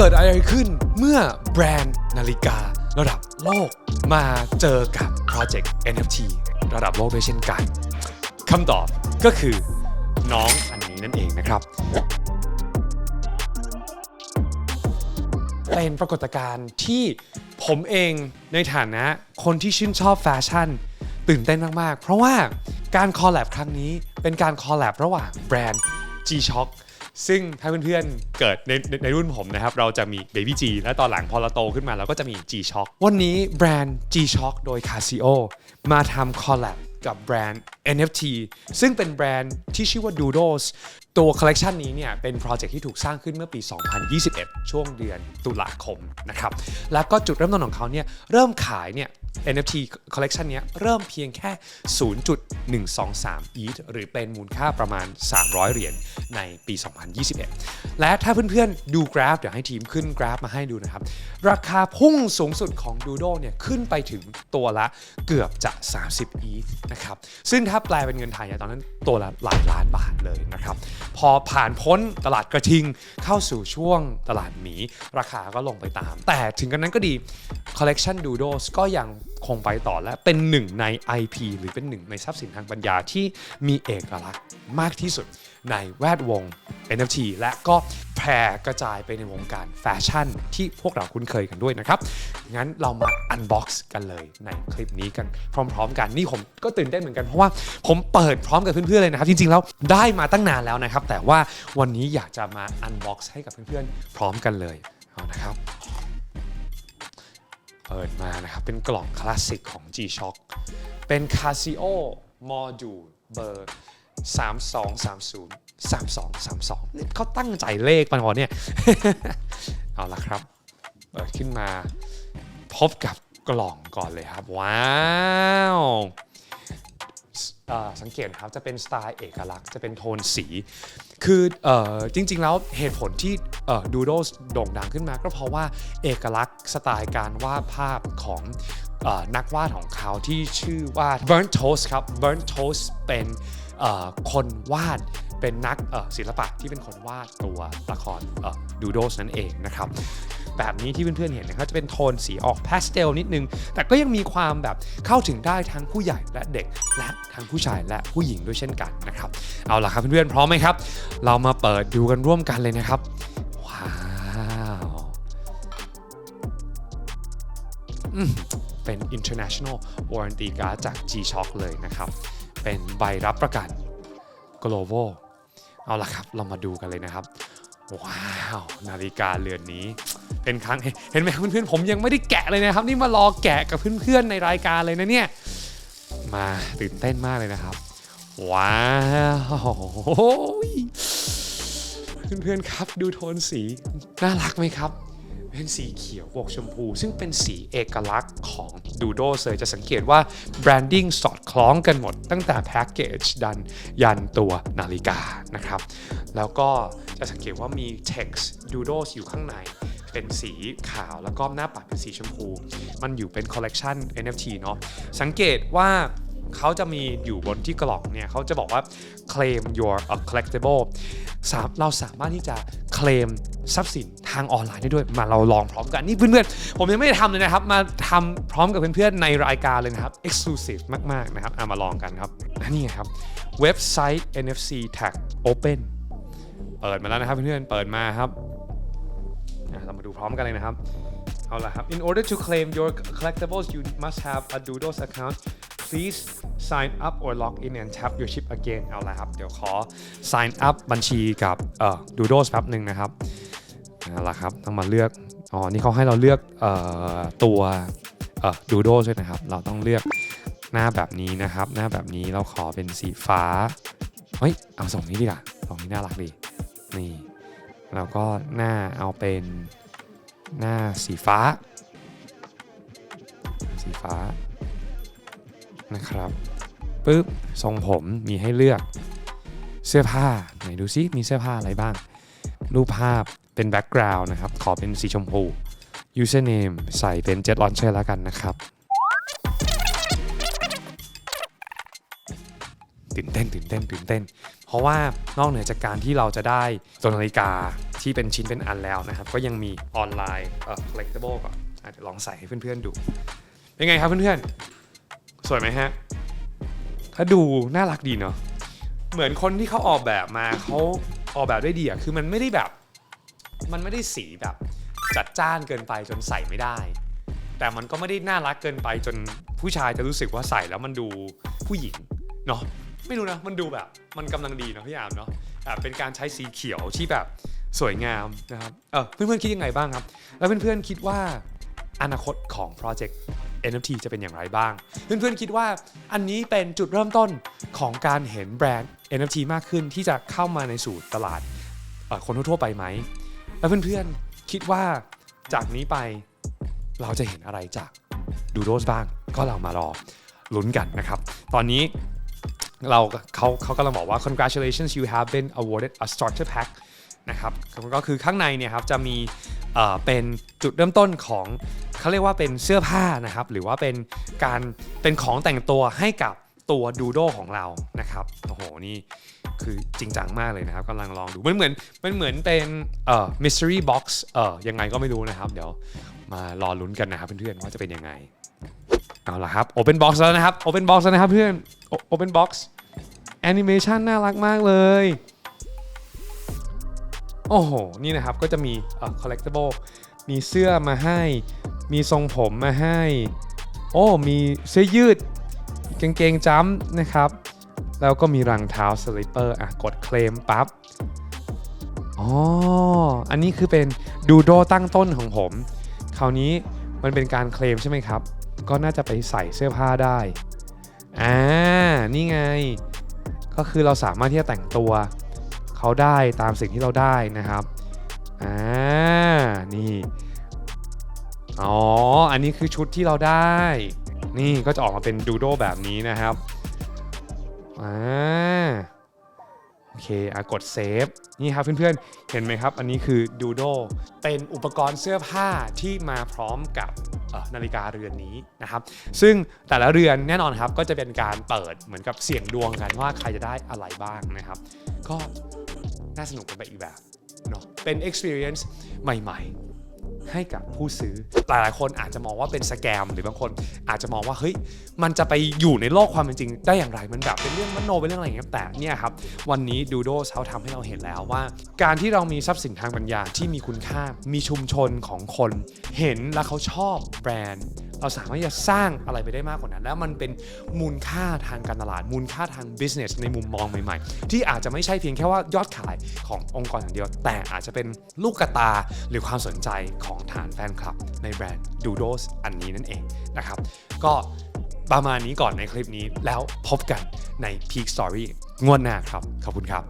เกิดอะไรขึ้นเมื่อแบรนด์นาฬิการะดับโลกมาเจอกับโปรเจกต์ NFT ระดับโลกด้วยเช่นกันคำตอบก็คือน้องอันนี้นั่นเองนะครับ เป็นปรากฏการณ์ที่ผมเองในฐานะคนที่ชื่นชอบแฟชั่น ตื่นเต้นมาก ๆ เพราะว่าการคอลแลบครั้งนี้เป็นการคอลแลบระหว่างแบรนด์ G-Shock ซึ่งถ้าเพื่อนๆ เกิดในในในรุ่นผมนะครับ เราจะมี Baby G และตอนหลังพอเราโตขึ้นมาเราก็จะมี G-Shock วันนี้แบรนด์ G-Shock โดย Casio มาทำคอลแลบกับแบรนด์ NFT ซึ่งเป็นแบรนด์ที่ชื่อว่า Doodles ตัวคอลเลกชันนี้เนี่ยเป็นโปรเจกต์ที่ถูกสร้างขึ้นเมื่อปี 2021 ช่วงเดือนตุลาคมนะครับ แล้วก็จุดเริ่มต้นของเขาเนี่ยเริ่มขายเนี่ย NFT collection เนี้ยเริ่มเพียงแค่ 0.123 ETH หรือเป็นมูลค่าประมาณ 300 เหรียญในปี 2021 และถ้าเพื่อนๆ ดูกราฟ เดี๋ยวให้ทีมขึ้นกราฟมาให้ดูนะครับ ราคาพุ่งสูงสุดของ Doodle เนี่ยขึ้นไปถึงตัวละเกือบจะ 30 ETH นะครับ ซึ่งถ้าแปลเป็นเงินไทยตอนนั้นตัวละหลายล้านบาทเลยนะครับ พอผ่านพ้นตลาดกระทิงเข้าสู่ช่วงตลาดหมี ราคาก็ลงไปตาม แต่ถึงกันนั้นก็ดี Collection Doodles ก็ยังคงไปต่อและเป็นหนึ่งใน IP หรือเป็นหนึ่งในทรัพย์สินทางปัญญาที่มีเอกลักษณ์มากที่สุดในแวดวง NFT และก็แพร่กระจายไปในวงการแฟชั่นที่พวกเราคุ้นเคยกันด้วยนะครับ งั้นเรามาอันบ็อกซ์กันเลยในคลิปนี้กันพร้อม ๆ กัน นี่ผมก็ตื่นเต้นเหมือนกันเพราะว่าผมเปิดพร้อมกับเพื่อนๆเลยนะครับ จริงๆแล้วได้มาตั้งนานแล้วนะครับ แต่ว่าวันนี้อยากจะมาอันบ็อกซ์ให้กับเพื่อนๆพร้อมกันเลยเอานะครับ เปิดมานะครับ เป็นกล่องคลาสสิกของ G-Shock เป็น Casio Module เบอร์ 3230 3232นี่เขาตั้งใจเลขปันวะเนี่ย เอาละครับ เปิดขึ้นมาพบกับกล่องก่อนเลยครับ ว้าว สังเกตครับจะเป็นสไตล์เอกลักษณ์จะเป็นโทนสี คือออจริง ๆ แล้วเหตุผลที่ดูโดสโด่งดังขึ้นมา ก็เพราะว่าเอกลักษณ์สไตล์การวาดภาพของออนักวาดของเขาที่ชื่อว่า Burnt Toast ครับ Burnt Toast เป็น คนวาดเป็นนักศิลปะที่เป็นคนวาดตัวละครดูโดสนั่นเองนะครับแบบนี้ที่เพื่อนๆเห็นนะครับจะเป็นโทนสีออกพาสเทลนิดนึง แต่ก็ยังมีความแบบเข้าถึงได้ทั้งผู้ใหญ่และเด็กและทั้งผู้ชายและผู้หญิงด้วยเช่นกันนะครับเอาล่ะครับเพื่อนๆพร้อมไหมครับ เรามาเปิดดูกันร่วมกันเลยนะครับว้าวเป็น international warranty card จาก G-Shock เลยนะครับ เป็นใบรับประกัน global เอาล่ะครับ เรามาดูกันเลยนะครับ ว้าวนาฬิกาเรือนนี้ เป็นครั้งเห็นไหมเพื่อนๆผมยังไม่ได้แกะเลยนะครับ นี่มารอแกะกับเพื่อนๆในรายการเลยนะเนี่ยมาตื่นเต้นมากเลยนะครับ ว้าวเพื่อนๆครับ ดูโทนสี น่ารักไหมครับ เป็นสีเขียวบวกชมพู ซึ่งเป็นสีเอกลักษณ์ของดูโดเลยจะสังเกตว่าแบรนดิ้งสอดคล้องกันหมด ตั้งแต่แพ็กเกจดันยันตัวนาฬิกานะครับ แล้วก็จะสังเกตว่ามี text doodles อยู่ข้างในเป็นสีขาวแล้วก็หน้าปัดเป็นสีชมพู มันอยู่เป็นคอลเลกชัน NFT เนาะสังเกตว่าเขาจะมีอยู่บนที่กล่องเนี่ยเขาจะบอกว่า claim your collectible เราสามารถที่จะ เคลมทรัพย์สินทางออนไลน์ได้ด้วย มาเราลองพร้อมกันนี่เพื่อนๆ ผมยังไม่ได้ทำเลยนะครับ มาทำพร้อมกับเพื่อนๆในรายการเลยนะครับ exclusive มากๆนะครับเอามาลองกันครับนี่ครับเว็บไซต์ NFC Tag Open เปิดมาแล้วนะครับเพื่อนๆ เปิดมาครับเรามาดูพร้อมกันเลยนะครับเอาละครับ in order to claim your collectibles you must have a Doodles account please sign up or log in and tap your chip again เอาละครับ เดี๋ยวขอ sign up บัญชีกับเอ่อ Doodles แป๊บหนึ่งนะครับเอาละครับ ต้องมาเลือก อ๋อ นี่เขาให้เราเลือกเอ่อตัวเอ่อ Doodles ด้วยนะครับ เราต้องเลือกหน้าแบบนี้นะครับ หน้าแบบนี้เราขอเป็นสีฟ้า เฮ้ย เอาส่งนี้ดีกว่าส่งนี้น่ารักดี นี่ แล้วก็หน้าเอาเป็นหน้าสีฟ้า สีฟ้า นะครับปึ๊บทรงผมมีให้เลือกเสื้อผ้าไหนดูซิมีเสื้อผ้าอะไรบ้าง รูปภาพเป็นแบ็กกราวน์นะครับ ขอเป็นสีชมพู username ใส่เป็น Jet Launcher แล้วกันนะครับตื่นเต้นตื่นเต้นตื่นเต้น เพราะว่านอกเหนือจากการที่เราจะได้ตัวนาฬิกาที่เป็นชิ้นเป็นอันแล้วนะครับ ก็ยังมีออนไลน์เอ่อ collectible ก่อนอาจจะลองใส่ให้เพื่อนๆดู เป็นไงครับเพื่อนๆ สวยไหมฮะ ถ้าดูน่ารักดีเนาะ เหมือนคนที่เขาออกแบบมาเขาออกแบบได้ดีอะคือมันไม่ได้แบบ มันไม่ได้สีแบบ จัดจ้านเกินไปจนใส่ไม่ได้ แต่มันก็ไม่ได้น่ารักเกินไปจนผู้ชายจะรู้สึกว่าใส่แล้วมันดูผู้หญิงเนาะไม่รู้นะมันดูแบบ มันกำลังดีเนาะพี่อามเนาะอะเป็นการใช้สีเขียวที่แบบสวยงามนะครับเออเพื่อนๆคิดยังไงบ้างครับ แล้วเพื่อนๆคิดว่าอนาคตของโปรเจกต์ NFT จะเป็นอย่างไรบ้าง เพื่อนๆคิดว่าอันนี้เป็นจุดเริ่มต้นของการเห็นแบรนด์ NFT มากขึ้นที่จะเข้ามาในสู่ตลาดคนทั่วไปไหม แล้วเพื่อนๆคิดว่าจากนี้ไปเราจะเห็นอะไรจากดูโดสบ้าง ก็เรามารอลุ้นกันนะครับ ตอนนี้เราเขาเขากำลังบอกว่า congratulations you have been awarded a starter pack นะครับก็คือข้างในเนี่ยครับจะมีเป็นจุดเริ่มต้นของ เขาเรียกว่าเป็นเสื้อผ้านะครับ หรือว่าเป็นการเป็นของแต่งตัวให้กับตัวดูโดของเรานะครับโอ้โหนี่คือจริงจังมากเลยนะครับกำลังลองดูมันเหมือนมันเหมือนเป็นเอ่อ mystery box เอ่อยังไงก็ไม่รู้นะครับ เดี๋ยวมารอลุ้นกันนะครับเพื่อนๆว่าจะเป็นยังไงเอาละครับ open box แล้วนะครับ open box แล้วนะครับเพื่อน open box animation น่ารักมากเลยโอ้โห นี่นะครับ ก็จะมีเอ่อ collectible มีเสื้อมาให้ มีทรงผมมาให้ โอ้ มีเสื้อยืดกางเกงจัมป์นะครับ แล้วก็มีรองเท้าสลิปเปอร์อะกดเคลมปั๊บอ๋อ อันนี้คือเป็นดูโดตั้งต้นของผม คราวนี้มันเป็นการเคลมใช่ไหมครับ ก็น่าจะไปใส่เสื้อผ้าได้ อ่า นี่ไง ก็คือเราสามารถที่จะแต่งตัวเขาได้ตามสิ่งที่เราได้นะครับ อ่า นี่ อ๋อ อันนี้คือชุดที่เราได้ นี่ก็จะออกมาเป็นดูโดแบบนี้นะครับ อ่า โอเคอะกดเซฟ นี่ครับเพื่อนๆ เห็นไหมครับ อันนี้คือดูโด เป็นอุปกรณ์เสื้อผ้าที่มาพร้อมกับนาฬิกาเรือนนี้นะครับ ซึ่งแต่ละเรือนแน่นอนครับก็จะเป็นการเปิดเหมือนกับเสี่ยงดวงกันว่าใครจะได้อะไรบ้างนะครับ ก็น่าสนุกกันไปอีกแบบ เนาะเป็น experience ใหม่ ๆให้กับผู้ซื้อหลายๆคนอาจจะมองว่าเป็นสแกม หรือบางคนอาจจะมองว่าเฮ้ยมันจะไปอยู่ในโลกความเป็นจริง ได้อย่างไรมันแบบเป็นเรื่องมโนเป็นเรื่องอะไรอย่างเงี้ยแต่เนี่ยครับวันนี้ดูโดเขาทำให้เราเห็นแล้วว่า การที่เรามีทรัพย์สินทางปัญญาที่มีคุณค่า มีชุมชนของคน เห็นแล้วเขาชอบแบรนด์ เราสามารถจะสร้างอะไรไปได้มากกว่านั้น แล้วมันเป็นมูลค่าทางการตลาด มูลค่าทาง business ในมุมมองใหม่ๆ ที่อาจจะไม่ใช่เพียงแค่ว่ายอดขายขององค์กรอย่างเดียว แต่อาจจะเป็นลูกกระตาหรือความสนใจของฐานแฟนคลับ ในแบรนด์ Doodles อันนี้นั่นเองนะครับก็ประมาณนี้ก่อนในคลิปนี้แล้วพบกันใน Peak Story งวดหน้าครับ ขอบคุณครับ